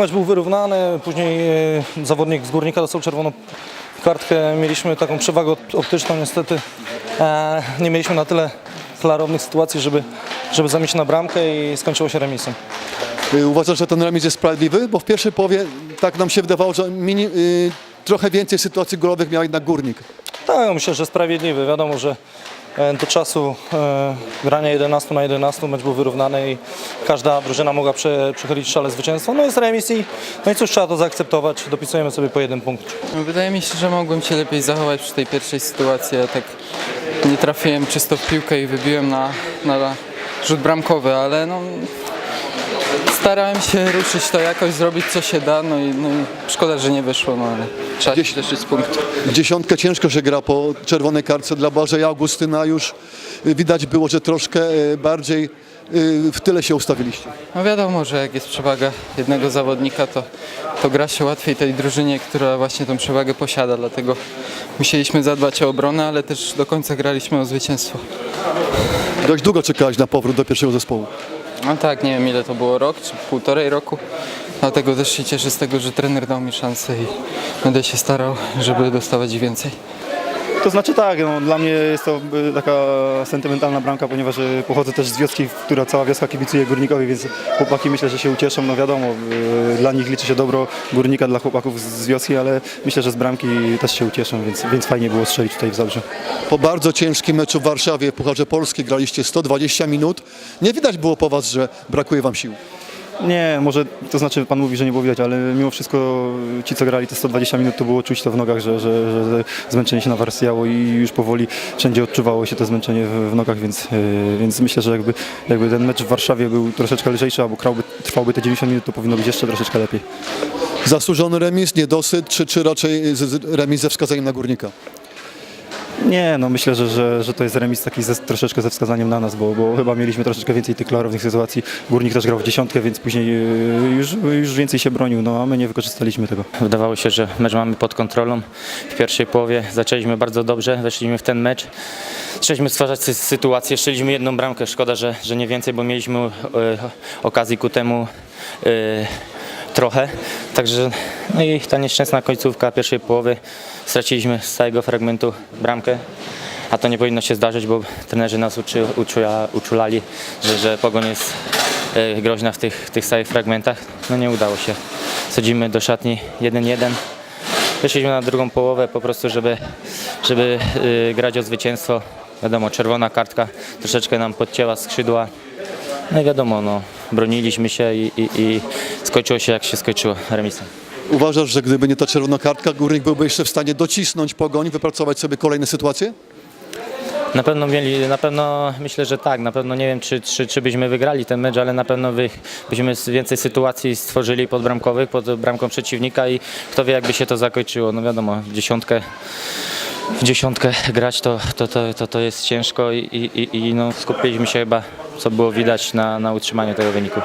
Mecz był wyrównany, później e, zawodnik z Górnika dostał czerwoną kartkę. Mieliśmy taką przewagę op- optyczną niestety. E, Nie mieliśmy na tyle klarownych sytuacji, żeby, żeby zamieć na bramkę i skończyło się remisem. Y, Uważasz, że ten remis jest sprawiedliwy? Bo w pierwszej połowie tak nam się wydawało, że mini, y, trochę więcej sytuacji golowych miał jednak Górnik. Tak, myślę, że sprawiedliwy. Wiadomo, że e, do czasu e, grania 11 na 11 mecz był wyrównany i każda drużyna mogła prze, przechylić szale zwycięstwa. No jest remis i, no i cóż, trzeba to zaakceptować. Dopisujemy sobie po jeden punkt. Wydaje mi się, że mogłem się lepiej zachować przy tej pierwszej sytuacji. Ja tak nie trafiłem czysto w piłkę i wybiłem na, na rzut bramkowy, ale no, starałem się ruszyć to jakoś, zrobić co się da, no i, no i szkoda, że nie wyszło, no ale trzeba się cieszyć z punktu. Dziesiątkę ciężko się gra po czerwonej kartce dla Błażeja Augustyna. Już y, widać było, że troszkę y, bardziej y, w tyle się ustawiliście. No wiadomo, że jak jest przewaga jednego zawodnika, to, to gra się łatwiej tej drużynie, która właśnie tą przewagę posiada, dlatego musieliśmy zadbać o obronę, ale też do końca graliśmy o zwycięstwo. Dość długo czekałeś na powrót do pierwszego zespołu. No tak, nie wiem ile to było, rok czy półtorej roku. Dlatego też się cieszę z tego, że trener dał mi szansę i będę się starał, żeby dostawać więcej. To znaczy tak, no, dla mnie jest to y, taka sentymentalna bramka, ponieważ y, pochodzę też z wioski, która cała wioska kibicuje Górnikowi, więc chłopaki myślę, że się ucieszą. No wiadomo, y, dla nich liczy się dobro Górnika, dla chłopaków z- wioski, ale myślę, że z bramki też się ucieszą, więc, więc fajnie było strzelić tutaj w Zabrze. Po bardzo ciężkim meczu w Warszawie Pucharze Polski graliście 120 minut. Nie widać było po was, że brakuje wam sił. Nie, może to znaczy pan mówi, że nie było widać, ale mimo wszystko ci, co grali te 120 minut, to było czuć to w nogach, że, że, że zmęczenie się nawarstwiało i już powoli wszędzie odczuwało się to zmęczenie w, w nogach, więc, yy, więc myślę, że jakby, jakby ten mecz w Warszawie był troszeczkę lżejszy, albo trwałby, trwałby te 90 minut, to powinno być jeszcze troszeczkę lepiej. Zasłużony remis, niedosyt, czy, czy raczej remis ze wskazaniem na Górnika? Nie, no myślę, że, że, że to jest remis taki ze, troszeczkę ze wskazaniem na nas, bo, bo chyba mieliśmy troszeczkę więcej tych klarownych sytuacji. Górnik też grał w dziesiątkę, więc później yy, już, już więcej się bronił, no a my nie wykorzystaliśmy tego. Wydawało się, że mecz mamy pod kontrolą. W pierwszej połowie zaczęliśmy bardzo dobrze, weszliśmy w ten mecz. Zaczęliśmy stwarzać sy- sytuację, strzeliśmy jedną bramkę. Szkoda, że, że nie więcej, bo mieliśmy e, okazji ku temu e, trochę. Także no i ta nieszczęsna końcówka pierwszej połowy. Straciliśmy z całego fragmentu bramkę. A to nie powinno się zdarzyć, bo trenerzy nas uczy, uczula, uczulali, że, że Pogoń jest e, groźna w tych, tych całych fragmentach. No nie udało się. Schodzimy do szatni 1-1. Wyszliśmy na drugą połowę po prostu, żeby, żeby y, grać o zwycięstwo. Wiadomo, czerwona kartka troszeczkę nam podcięła skrzydła. No i wiadomo, no, broniliśmy się i, i, i skończyło się jak się skończyło remisem. Uważasz, że gdyby nie ta czerwona kartka, Górnik byłby jeszcze w stanie docisnąć Pogoń, wypracować sobie kolejne sytuacje? Na pewno mieli, na pewno myślę, że tak. Na pewno nie wiem, czy, czy, czy byśmy wygrali ten mecz, ale na pewno by, byśmy więcej sytuacji stworzyli podbramkowych, pod bramką przeciwnika i kto wie, jakby się to zakończyło. No wiadomo, w dziesiątkę, w dziesiątkę grać to, to, to, to, to jest ciężko i, i, i, i no, skupiliśmy się chyba, co było widać na, na utrzymaniu tego wyniku.